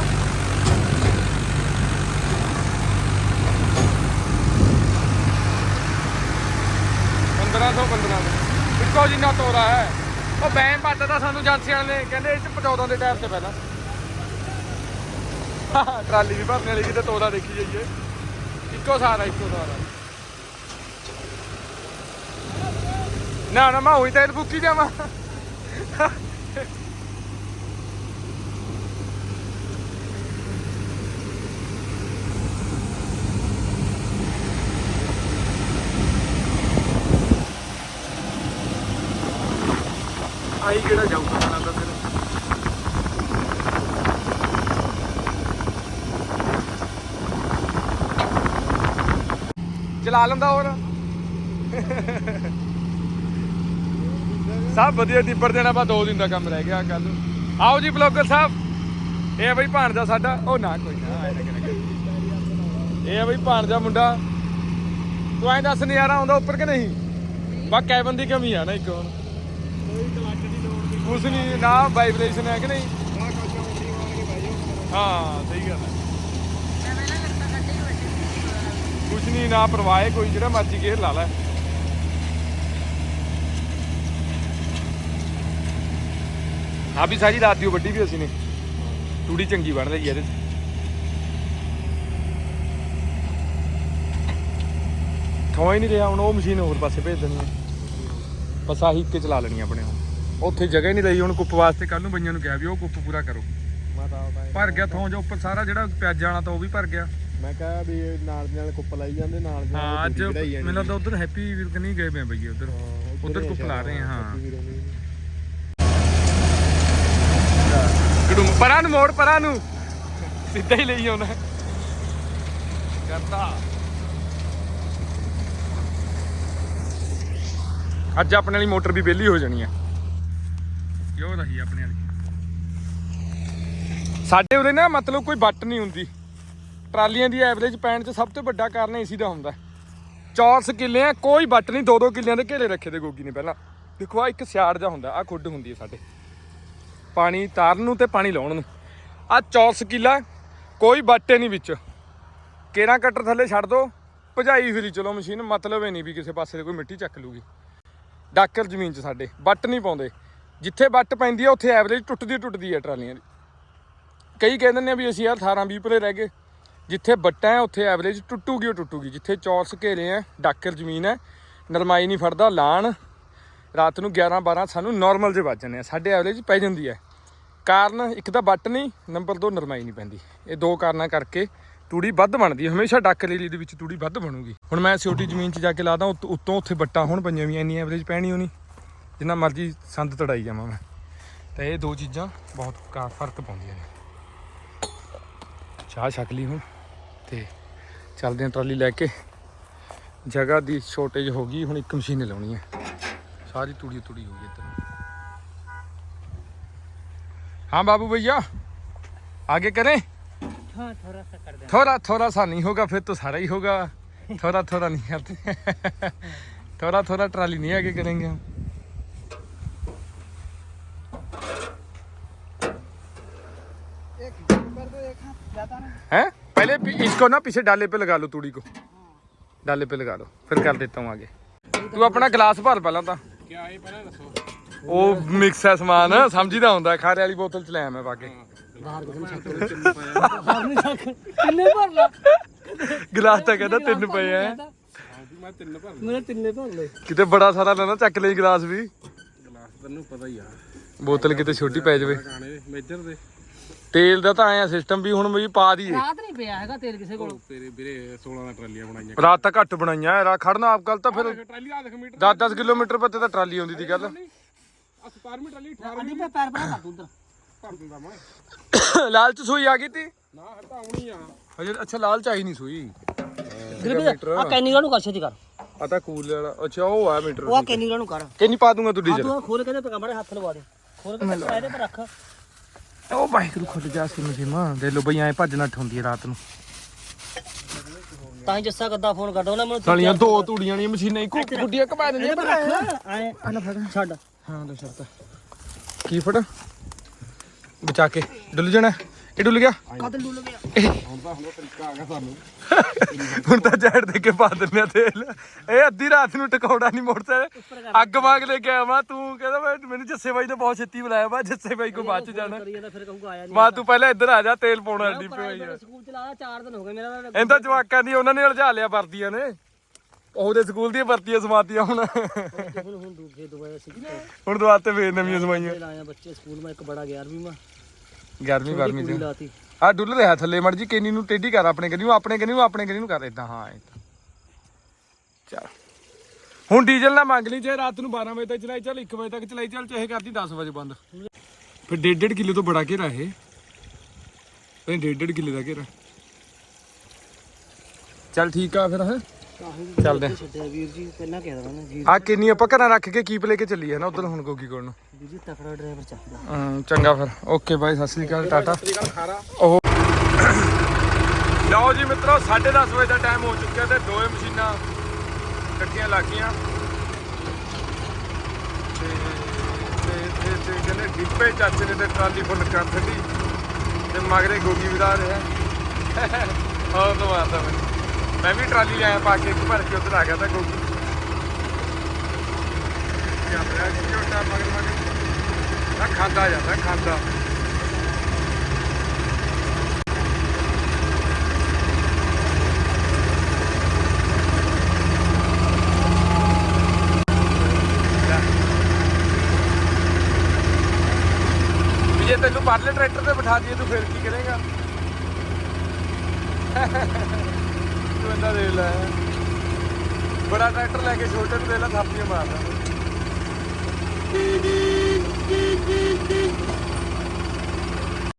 A: 1400 1500 ਇੱਕੋ ਜਿੰਨਾ ਤੋਰਾ ਹੈ। ਉਹ ਬੈਂ ਪੱਟਦਾ ਸਾਨੂੰ ਏਜੰਸੀ ਵਾਲੇ ਨੇ। ਕਹਿੰਦੇ ਇਹ ਚ 14 ਦੇ ਟਾਇਰ ਤੇ ਪਹਿਲਾਂ। ਟਰਾਲੀ ਵੀ ਭਰਨੇ ਵਾਲੀ ਕਿਤੇ ਤੋਰਾ ਦੇਖੀ ਜਾਈਏ। ਇੱਕੋ ਸਾਰਾ ਇੱਕੋ ਸਾਰਾ ਨਾ ਨਾ, ਮੈਂ ਉਹੀ ਤੇਲ ਫੂਕੀ ਜਾਵਾਂ। ਆਈ ਕਿਹੜਾ ਜਾਊਗਾ ਮੈਨੂੰ ਫਿਰ। ਚਲਾ ਲੈਂਦਾ ਹੋਰ। ਸਭ ਵਧੀਆ ਟਿੱਪਰ ਦੇਣਾ ਬਾ ਦੋ ਦਿਨ ਦਾ ਕੰਮ ਰਹਿ ਗਿਆ ਕੱਲ ਆਓ ਜੀ ਬਲੌਗਰ ਸਾਹਿਬ। ਇਹ ਆ ਬਈ ਭਾਣਜਾ ਸਾਡਾ। ਉਹ ਨਾ, ਕੋਈ ਨਾ ਐਂ ਇਹ ਆ ਬਈ ਭਾਣਜਾ ਮੁੰਡਾ। ਤੂੰ ਐਂ ਦੱਸ, ਨਜ਼ਾਰਾ ਆਉਂਦਾ ਉੱਪਰ ਕਿ ਨਹੀਂ? ਬਾ ਕੈਬਨ ਦੀ ਕਮੀ ਆ ਨਾ ਇੱਕ ਹੁਣ। ਕੁਛ ਨਹੀਂ ਨਾ ਵਾਈਬ੍ਰੇਸ਼ਨ ਹੈ ਕਿ ਨਹੀਂ? ਹਾਂ, ਸਹੀ ਗੱਲ ਹੈ। ਕੁਛ ਨਹੀਂ ਨਾ ਪਰਵਾਹ ਕੋਈ ਜਿਹੜਾ ਮਰਜ਼ੀ ਗੇਰ ਲਾ ਲੈ। ਆ ਵੀ ਸਾਰੀ ਰਾਤ ਦੀ ਓ ਵੱਡੀ ਵੀ ਅਸੀਂ ਨੇ। ਤੂੜੀ ਚੰਗੀ ਬਣ ਰਹੀ ਹੈ ਇਹਦੇ 'ਚ। ਹੀ ਨਹੀਂ ਰਿਹਾ, ਹੁਣ ਉਹ ਮਸ਼ੀਨ ਹੋਰ ਪਾਸੇ ਭੇਜ ਦੇਣੀ ਹੈ ਬਸ ਆਹੀ ਇੱਕ ਚਲਾ ਲੈਣੀ ਆਪਣੇ ਹੁਣ ਉੱਥੇ ਜਗ੍ਹਾ ਹੀ ਨਹੀਂ ਲਈ ਹੁਣ ਕੁੱਪ ਵਾਸਤੇ ਕੱਲ ਨੂੰ ਬਈਆਂ ਨੂੰ ਕਿਹਾ ਵੀ ਉਹ ਕੁੱਪ ਪੂਰਾ ਕਰੋ। ਭਰ ਗਿਆ ਥੋਂ ਜੋ ਉੱਪਰ ਸਾਰਾ ਜਿਹੜਾ ਪਿਆਜ਼ਾਂ ਵਾਲਾ ਤਾਂ ਉਹ ਵੀ ਭਰ ਗਿਆ।
C: ਮੈਂ ਕਿਹਾ ਵੀ ਨਾਲ ਦੀ ਨਾਲ ਕੁੱਪ ਲਾਈ ਜਾਂਦੇ ਨਾਲ ਦੀ
A: ਹਾਂ ਅੱਜ। ਮੈਨੂੰ ਲੱਗਦਾ ਉਧਰ ਹੈਪੀ ਵੀਰ ਕਨੀ ਗਏ ਪਏ ਬਈਏ ਉਧਰ।
C: ਆ
A: ਕੁੱਪ ਲਾ ਰਹੇ ਆ, ਹਾਂ। ਕਡੂਮ ਪਰਾਂ ਨੂੰ ਮੋੜ ਪਰਾਂ ਨੂੰ। ਸਿੱਧਾ ਹੀ ਲਈ ਆਉਣਾ ਕਰਤਾ। ਅੱਜ ਆਪਣੇ ਵਾਲੀ ਮੋਟਰ ਵੀ ਵਿਹਲੀ ਹੋ ਜਾਣੀ ਹੈ ਕਿਉਂ ਰਹੀ ਆਪਣੇ ਵਾਲੀ? ਸਾਡੇ ਉਰੇ ਨਾ ਮਤਲਬ ਕੋਈ ਵੱਟ ਨਹੀਂ ਹੁੰਦੀ। ਟਰਾਲੀਆਂ ਦੀ ਐਵਰੇਜ ਪੈਣ 'ਚ ਸਭ ਤੋਂ ਵੱਡਾ ਕਾਰਨ ਏਸੀ ਦਾ ਹੁੰਦਾ। ਚੌਰਸ ਕਿੱਲੇ ਆ, ਕੋਈ ਵੱਟ ਨਹੀਂ ਦੋ ਦੋ ਕਿੱਲਿਆਂ ਦੇ ਘੇਰੇ ਰੱਖੇ ਤੇ ਗੋਗੀ ਨੇ ਪਹਿਲਾਂ। ਦੇਖੋ ਆ ਇੱਕ ਸਿਆੜ ਜਾ ਹੁੰਦਾ ਆ ਖੁੱਡ ਹੁੰਦੀ ਹੈ ਸਾਡੇ। ਪਾਣੀ ਤਾਰਨ ਨੂੰ ਤੇ ਪਾਣੀ ਲਾਉਣ ਨੂੰ। ਆ ਚੌਰਸ ਕਿੱਲਾ ਕੋਈ ਬਾਟੇ ਨਹੀਂ ਵਿੱਚ। ਕੇਰਾ ਕਟਰ ਥੱਲੇ ਛੱਡ ਦੋ, ਭਜਾਈ ਫਿਰੀ, ਚਲੋ ਮਸ਼ੀਨ, ਮਤਲਬ ਹੀ ਨਹੀਂ ਵੀ ਕਿਸੇ ਪਾਸੇ ਤੇ ਕੋਈ ਮਿੱਟੀ ਚੱਕ ਲੂਗੀ। ਡਾਕਰ ਜ਼ਮੀਨ 'ਚ ਸਾਡੇ ਬੱਟ ਨਹੀਂ ਪਾਉਂਦੇ। ਜਿੱਥੇ ਵੱਟ ਪੈਂਦੀ ਆ, ਉੱਥੇ ਐਵਰੇਜ ਟੁੱਟਦੀ ਟੁੱਟਦੀ ਆ ਟਰਾਲੀਆਂ ਦੀ। ਕਈ ਕਹਿੰਦੇ ਨੇ ਵੀ ਅਸੀਂ ਯਾਰ 18 20 ਪਰੇ ਰਹਿ ਗਏ। ਜਿੱਥੇ ਵੱਟਾਂ ਹੈ ਉੱਥੇ ਐਵਰੇਜ ਟੁੱਟੂਗੀ, ਉਹ ਟੁੱਟੂਗੀ। ਜਿੱਥੇ ਚੌਰਸ ਘੇਰੇ ਆ, ਡਾਕਰ ਜ਼ਮੀਨ ਹੈ ਨਰਮਾਈ ਨਹੀਂ ਫੜਦਾ, ਲਾਣ। ਰਾਤ ਨੂੰ 11 12 ਸਾਨੂੰ ਨਾਰਮਲ ਜੇ ਵੱਜ ਜਾਂਦੇ ਆ। ਸਾਡੇ ਐਵਰੇਜ ਪੈ ਜਾਂਦੀ ਹੈ ਕਾਰਨ, ਇੱਕ ਤਾਂ ਵੱਟ ਨਹੀਂ ਨੰਬਰ 2 ਨਰਮਾਈ ਨਹੀਂ ਪੈਂਦੀ। ਇਹ ਦੋ ਕਾਰਨਾਂ ਕਰਕੇ ਤੂੜੀ ਵੱਧ ਬਣਦੀ ਹੈ ਹਮੇਸ਼ਾ ਡਾਕਰ ਏਰੀਏ ਦੇ ਵਿੱਚ ਤੂੜੀ ਵੱਧ ਬਣੂਗੀ। ਹੁਣ ਮੈਂ ਸਿਓਟੀ ਜ਼ਮੀਨ 'ਚ ਜਾ ਕੇ ਲਾਦਾ, ਉੱਤੋਂ ਉੱਥੇ ਵੱਟਾਂ ਹੁਣ ਪਈਆਂ ਵੀ, ਇੰਨੀ ਐਵਰੇਜ ਪੈਣੀ ਹੋਣੀ। ਜਿੰਨਾ ਮਰਜ਼ੀ ਸੰਦ ਤੜਾਈ ਜਾਵਾਂ ਮੈਂ ਤਾਂ ਇਹ ਦੋ ਚੀਜ਼ਾਂ ਬਹੁਤ ਕਾ ਫਰਕ ਪਾਉਂਦੀਆਂ ਨੇ ਚਾਹ ਛਕ ਲਈ ਹੁਣ ਤੇ ਚੱਲਦੇ ਹਾਂ ਟਰਾਲੀ ਲੈ ਕੇ ਜਗ੍ਹਾ ਦੀ ਸ਼ੋਰਟੇਜ ਹੋ ਗਈ ਹੁਣ ਇੱਕ ਮਸ਼ੀਨ ਲਾਉਣੀ ਹੈ ਸਾਰੀ ਤੂੜੀ ਤੂੜੀ ਹੋ ਗਈ ਇੱਧਰ हाँ बाबू भैया आगे करें
D: हाँ थोड़ा सा कर देना
A: थोड़ा थोड़ा सा नहीं होगा फिर तो सारा ही होगा थोड़ा थोड़ा नहीं करते थोड़ा थोड़ा ट्राली नहीं आगे करेंगे हम हैं पहले पी- इसको ना पीछे डाले पे लगा लो तूड़ी को डाले पे लगा लो फिर कर देता हूँ आगे तू अपना गिलास भर पहला तो
C: ਕਿਆ ਇਹ ਪਹਿਲਾਂ ਦੱਸੋ
A: ਉਹ ਮਿਕਸ ਹੈ ਸਮਾਨ ਸਮਝੀਦਾ ਹੁੰਦਾ ਖਾਰੇ ਵਾਲੀ ਬੋਤਲ ਚ ਲੈ ਆਇਆ ਮੈਂ ਪਾ ਕੇ
E: ਕਿੰਨੇ ਭਰ ਲਾ
A: ਗਲਾਸ ਤਾਂ ਕਹਿੰਦਾ ਤਿੰਨ ਪਏ ਐ
C: ਮੈਂ ਤਿੰਨ ਭਰ
E: ਮੇਰੇ ਤਿੰਨੇ ਭਰ ਲੈ
A: ਕਿਤੇ ਬੜਾ ਸਾਰਾ ਲੈਣਾ ਚੱਕ ਲਈ ਗਲਾਸ ਵੀ
C: ਗਲਾਸ ਤੈਨੂੰ ਪਤਾ ਹੀ ਆ
A: ਬੋਤਲ ਕਿਤੇ ਛੋਟੀ ਪੈ ਜਾਵੇ
C: ਗਾਣੇ ਮੇਜਰ ਦੇ
A: ਤੇਲ ਦਾ ਤਾਂ ਆਇਆ ਸਿਸਟਮ ਵੀ ਹੁਣ ਵੀ ਪਾ ਦਈਏ।
E: ਰਾਤ ਨਹੀਂ ਪਿਆ ਹੈਗਾ ਤੇਲ ਕਿਸੇ ਕੋਲ।
C: ਤੇਰੇ ਵੀਰੇ 16 ਦਾ ਟਰਾਲੀਆਂ ਬਣਾਈਆਂ।
A: ਰਾਤ ਤਾਂ ਘੱਟ ਬਣਾਈਆਂ ਰਾ ਖੜਨਾ ਆਪ ਕੱਲ ਤਾਂ ਫਿਰ
C: ਟਰਾਲੀ ਆ ਦੇਖ ਮੀਟਰ।
A: 10-10 ਕਿਲੋਮੀਟਰ ਪੱਤੇ ਤਾਂ ਟਰਾਲੀ ਆਉਂਦੀ ਦੀ ਗੱਲ।
C: ਆ 17ਵੀਂ ਟਰਾਲੀ 18
E: ਅੱਡੀ ਪੇ ਪੈਰ ਬਣਾ ਕਰ ਤੂੰ ਉਧਰ।
C: ਭਰ ਦਿੰਦਾ ਮੈਂ।
A: ਲਾਲ ਚ ਸੂਈ ਆ ਗਈ ਤੀ?
C: ਨਾ ਹਟਾ ਆਉਣੀ ਆ।
A: ਅਜੇ ਅੱਛਾ ਲਾਲ ਚ ਆਈ ਨਹੀਂ ਸੂਈ।
E: ਆ ਕੈਨੀਗਾ ਨੂੰ ਕਰ ਛੇਤੀ ਕਰ।
A: ਆ ਤਾਂ ਕੂਲ ਵਾਲਾ ਅੱਛਾ ਉਹ ਆ ਮੀਟਰ
E: ਉਹ ਆ ਕੈਨੀਗਾ ਨੂੰ ਕਰ।
A: ਕਿੰਨੀ ਪਾ ਦੂੰਗਾ ਤੂੰ
E: ਆ
A: ਡੀਜ਼ਲ?
E: ਤੂੰ ਖੋਲ ਕੇ ਤੇ ਕਮਰੇ ਹੱਥ ਲਵਾ ਦੇ। ਖੋਲ ਕੇ ਤੇ ਇਹਦੇ ਪਰ ਰੱਖ।
A: ਉਹ ਵਾਹਿਗੁਰੂ ਖੁੱਲ ਜਾ ਸੀ ਮਸੀਮਾ। ਦੇ ਲੋ ਬਈ ਐ ਭੱਜ ਨੱਠ ਹੁੰਦੀ ਹੈ ਰਾਤ ਨੂੰ।
E: ਤਾਂ ਹੀ ਜੱਸਾ ਗੱਦਾ ਫੋਨ ਕਰਦਾ ਉਹਨੇ ਮੈਨੂੰ
A: ਸਾਲੀਆਂ ਦੋ ਤੂੜੀਆਂ ਦੀਆਂ ਮਸ਼ੀਨਾਂ ਇੱਕੋ ਗੁੱਡੀਆਂ ਘਮਾ ਦਿੰਦੀਆਂ
E: ਪਰ ਐ ਛੱਡ।
A: ਹਾਂ ਲੈ ਸ਼ਰਤ ਕੀ ਫੜ? ਬਚਾ ਕੇ। ਡੁੱਲ ਜਾਣਾ? ਇਹ ਡੁੱਲ ਗਿਆ?
E: ਕਦ ਗਿਆ
C: ਹੁਣ ਤਾਂ ਹੁਣ ਤਰੀਕਾ ਆ ਗਿਆ। ਸਾਨੂੰ
A: ਹੁਣ ਤਾਂ ਜੈਟ ਦੇ ਕੇ ਪਾ ਦਿੰਦੇ ਆ ਤੇਲ। ਇਹ ਅੱਧੀ ਰਾਤ ਨੂੰ ਟਿਕਾਉਣਾ ਨਹੀਂ ਮੋਟਰਸਾਈਕਲ। ਅੱਗ ਵਾਂਗ ਲੈ ਕੇ ਮੈਂ ਤੂੰ ਕਹਿੰਦਾ ਮੈਂ ਮੈਨੂੰ ਜੱਸੇ ਬਾਈ ਨੇ ਬਹੁਤ ਛੇਤੀ ਬੁਲਾਇਆ ਮੈਂ ਜੱਸੇ ਬਾਈ ਕੋ ਬਾਅਦ ਚ ਜਾਣਾ। ਮੈਂ ਤੂੰ ਪਹਿਲਾਂ ਇੱਧਰ ਆ ਜਾ ਤੇਲ ਪਾਉਣਾ ਡਿੱਪੇ ਹੋਈ ਆ।
E: ਸਕੂਲ ਚ ਲਾਇਆ 4 ਦਿਨ ਹੋ ਗਏ ਮੇਰਾ ਤਾਂ।
A: ਇਹਦਾ ਜਵਾਕਾਂ ਦੀ ਉਹਨਾਂ ਨੇ ਉਲਝਾ ਲਿਆ ਵਰਦੀਆਂ ਨੇ। ਉਹਦੇ ਸਕੂਲ ਦੀਆਂ ਵਰਦੀਆਂ ਸਮਾਤੀਆਂ ਹੁਣ।
E: ਹੁਣ ਦੂਜੇ ਦੁਬਾਰਾ ਸੀ
A: ਹੁਣ ਦੁਆਤੇ ਫੇਰ ਨਵੀਆਂ ਸਮਾਈਆਂ।
E: ਲਾਇਆ ਬੱਚੇ ਸਕੂਲ ਮੈਂ ਇੱਕ ਬੜਾ 11ਵੀਂ ਮਾ
A: 11ਵੀਂ 12ਵੀਂ
E: ਕੁੜੀ
A: ਚ।
E: ਲਾਤੀ।
A: ਆ ਡੁੱਲ ਰਿਹਾ ਥੱਲੇ ਮੜ ਜੀ ਕੇਨੀ ਨੂੰ ਟੇਢੀ ਕਰ ਆਪਣੇ ਕਨੀ ਨੂੰ ਆਪਣੇ ਕਨੀ ਨੂੰ ਆਪਣੇ ਕਨੀ ਨੂੰ ਕਰ ਇਦਾਂ ਹਾਂ ਏਦਾਂ। ਚੱਲ। ਹੁਣ ਡੀਜ਼ਲ ਨਾ ਮੰਗ ਲਈ ਚਾਹੇ ਰਾਤ ਨੂੰ 12 ਵਜੇ ਤੱਕ ਚਲਾਈ ਚੱਲ 1 ਵਜੇ ਤੱਕ ਚਲਾਈ ਚੱਲ ਚਾਹੇ ਕਰਦੀ 10 ਵਜੇ ਬੰਦ। ਫਿਰ ਡੇਢ ਡੇਢ ਕਿਲੋ ਤੋਂ ਬੜਾ ਘੇਰਾ ਇਹ। ਇਹ ਡੇਢ ਡੇਢ ਕਿਲੋ ਦਾ ਘੇਰਾ। ਚੱਲ ਠੀਕ ਆ ਫਿਰ ਹਾਂ। ਚੱਲਦੇ ਆ।
E: ਛੱਡਿਆ ਵੀਰ ਜੀ ਪਹਿਲਾਂ ਕਹਿ ਦਵਾਂ ਨਾ ਵੀਰ
A: ਆ ਕਿੰਨੀ ਆਪਾਂ ਘਰਾਂ ਰੱਖ ਕੇ ਕੀਪ ਲੈ ਕੇ ਚੱਲੀ ਹੈ ਨਾ ਉਧਰ ਹੁਣ ਗੋਗੀ ਕੋਲ ਨੂੰ।
E: ਵੀਰ ਜੀ ਤਕੜਾ ਡਰਾਈਵਰ ਚਾਹੀਦਾ।
A: ਚੰਗਾ ਫਿਰ। ਓਕੇ ਬਾਈ ਸਤਿ ਸ੍ਰੀ ਅਕਾਲ ਟਾਟਾ। ਉਹ ਲਓ ਜੀ ਮਿੱਤਰੋ 10:30 ਵਜੇ ਦਾ ਟਾਈਮ ਹੋ ਚੁੱਕਿਆ ਤੇ ਦੋਵੇਂ ਮਸ਼ੀਨਾਂ ਇਕੱਠੀਆਂ ਲੱਗੀਆਂ। ਤੇ ਤੇ ਤੇ ਤੇ ਕਹਿੰਦੇ ਡਿੱਪੇ ਚਾਚੇ ਨੇ ਤੇ ਟਰਾਲੀ ਫੁੱਲ ਕਰ ਛੱਡੀ ਤੇ ਮਗਰੇ ਗੋਗੀ ਵਿਦਾ ਰਿਹਾ। ਹੋਰ ਤੋਂ ਮਾਰਦਾ ਮੈਂ ਮੈਂ ਵੀ ਟਰਾਲੀ ਲਿਆਇਆ, ਪਾ ਕੇ ਇੱਕ ਭਰ ਕੇ ਉੱਧਰ ਆ ਗਿਆ ਤਾਂ ਗੋਗੀ। ਚੱਲ ਰਿਹਾ ਮਗਰ ਮਗਰ। ਨਾ ਖਾਂਦਾ ਜਾਂਦਾ, ਖਾਂਦਾ। ਵੀ ਜੇ ਤੈਨੂੰ ਪਰਲੇ ਟਰੈਕਟਰ ਤੇ ਬਿਠਾ ਦਈਏ, ਤੂੰ ਫਿਰ ਕੀ ਕਰੇਗਾ? ਤੂੰ ਇੰਦਾ ਦੇ ਲੈ। ਬੜਾ ਟਰੈਕਟਰ ਲੈ ਕੇ ਛੋਟੇ ਨੂੰ ਦੇ ਲੈ ਥਾਪੀਆਂ ਮਾਰਦਾ।